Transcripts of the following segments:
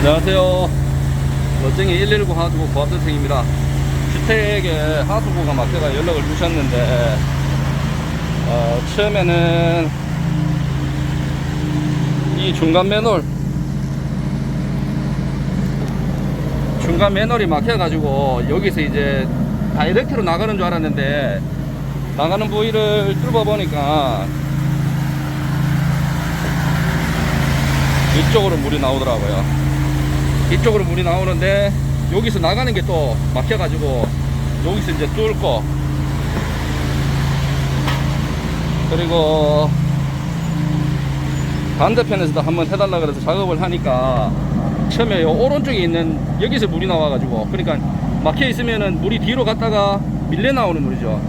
안녕하세요. 멋쟁이 119 하수구 고압대생입니다. 주택에 하수구가 막혀가 연락을 주셨는데, 어, 처음에는 이 중간 맨홀, 중간 맨홀이 막혀가지고 여기서 이제 다이렉트로 나가는 줄 알았는데, 나가는 부위를 뚫어 보니까 이쪽으로 물이 나오더라고요. 이쪽으로 물이 나오는데 여기서 나가는 게 또 막혀가지고 여기서 이제 뚫고 그리고 반대편에서도 한번 해달라 그래서 작업을 하니까 처음에 요 오른쪽에 있는 여기서 물이 나와가지고 그러니까 막혀 있으면은 물이 뒤로 갔다가 밀려 나오는 물이죠.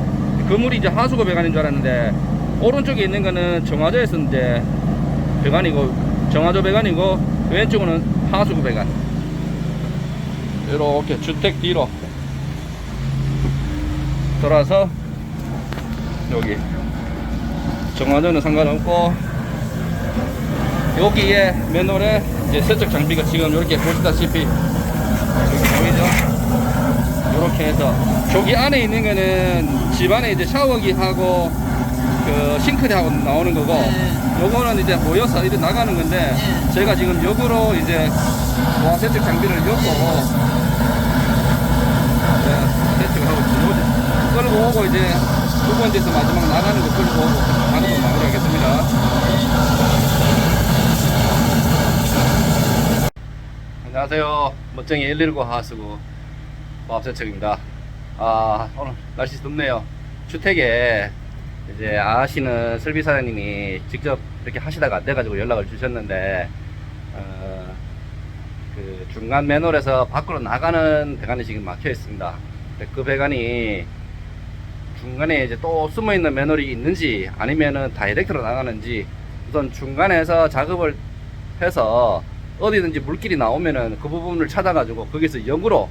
그 물이 이제 하수구 배관인 줄 알았는데 오른쪽에 있는 거는 정화조에서 이제 배관이고 정화조 배관이고 왼쪽은 하수구 배관. 이렇게 주택 뒤로 돌아서 여기 정화조는 상관없고 여기에 맨홀에 이제 세척 장비가 지금 이렇게 보시다시피 여기 보이죠? 이렇게 해서 저기 안에 있는 거는 집 안에 이제 샤워기 하고 그 싱크대 하고 나오는 거고 네. 요거는 이제 모여서 이렇게 나가는 건데 네. 제가 지금 역으로 이제 보안 세척 장비를 엮고 네, 세척을 하고 오고 이제 두 번째에서 마지막 나가는 거 끌고 오고 작업을 마무리하겠습니다. 안녕하세요. 멋쟁이 119 하수구 보합세척입니다. 아, 오늘 날씨 덥네요. 주택에 이제 아시는 설비 사장님이 직접 이렇게 하시다가 안 돼가지고 연락을 주셨는데, 어, 그 중간 맨홀에서 밖으로 나가는 배관이 지금 막혀 있습니다. 그 배관이 중간에 이제 또 숨어 있는 맨홀이 있는지 아니면은 다이렉트로 나가는지 우선 중간에서 작업을 해서 어디든지 물길이 나오면은 그 부분을 찾아가지고 거기서 역으로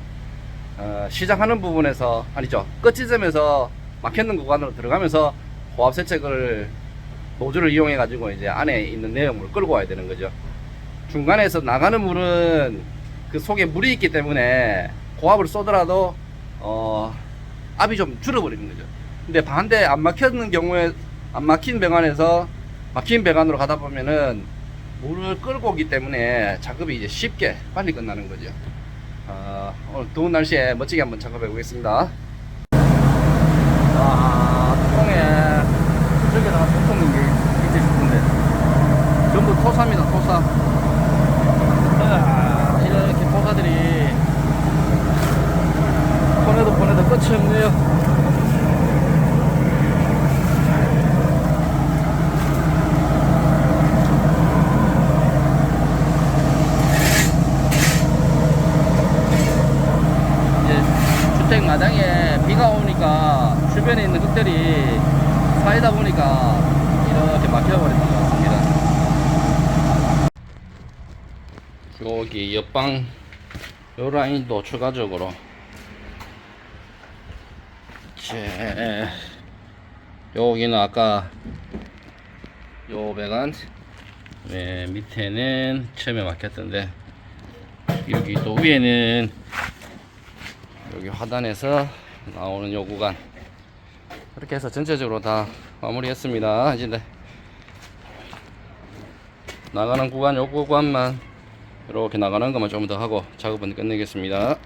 어, 시작하는 부분에서 아니죠 끝 지점에서 막혔는 구간으로 들어가면서 호압 세척을 노즐을 이용해 가지고 이제 안에 있는 내용물을 끌고 와야 되는 거죠. 중간에서 나가는 물은 그 속에 물이 있기 때문에 고압을 쏘더라도 어 압이 좀 줄어버리는 거죠. 근데 반대 안 막혔는 경우에 안 막힌 배관에서 막힌 배관으로 가다 보면은 물을 끌고 오기 때문에 작업이 이제 쉽게 빨리 끝나는 거죠. 어, 오늘 더운 날씨에 멋지게 한번 작업해 보겠습니다. 아, 뚜껑에 저기다가 뚜껑인 게 있지 싶은데 전부 토사입니다, 토사. 아, 이렇게 토사들이 보내도 보내도 끝이 없네요. 이제 주택 비가 오니까 주변에 있는 흙들이 쌓이다 보니까 이렇게 막혀버리는 것 같습니다. 여기 옆방 요 라인도 추가적으로 제 여기는 아까 요 배관 네, 밑에는 처음에 막혔던데 여기 또 위에는 여기 하단에서 나오는 요 구간. 그렇게 해서 전체적으로 다 마무리했습니다. 이제 네. 나가는 구간 요 구간만 이렇게 나가는 것만 좀 더 하고 작업은 끝내겠습니다